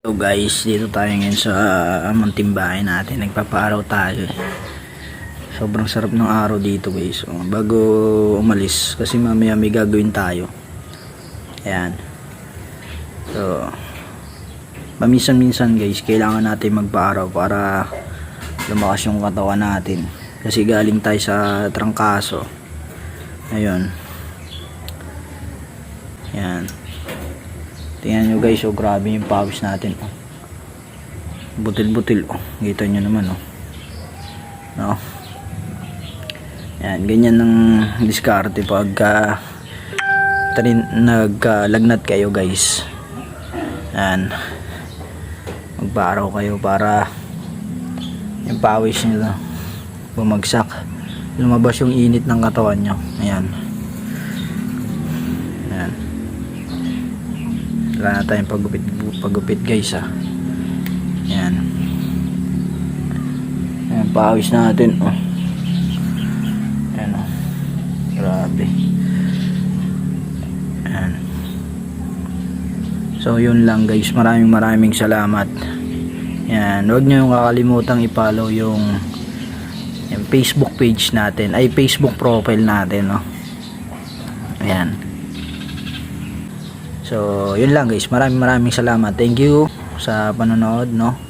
So guys, dito tayo ngayon sa uh, munting bahay natin. Nagpapaaraw tayo. eh. Sobrang sarap ng araw dito guys. So, bago umalis, kasi mamaya may gagawin tayo. Ayan. So, paminsan-minsan guys, kailangan natin magpaaraw para lumakas yung katawan natin. Kasi galing tayo sa trangkaso. Ayun. Ayan. Tingnan nyo guys, oh grabe yung pawis natin. Oh. Butil-butil. Oh. Kita nyo naman oh. No? Yan, ganyan ng diskarte pagka tarin, naglagnat kayo guys. Yan. Magparaw kayo para yung pawis nyo bumagsak. Lumabas yung init ng katawan nyo. Ayan. Wala na tayong pagupit, pagupit guys ah. Yan. Yan, pawis natin. Oh. Yan oh. Grabe. Yan. So yun lang guys. Maraming maraming salamat. Yan. Huwag nyo yung kakalimutang i-follow yung, yung Facebook page natin. Ay Facebook profile natin. No? Ayan. So, yun lang guys. Maraming maraming salamat. Thank you sa panonood, no?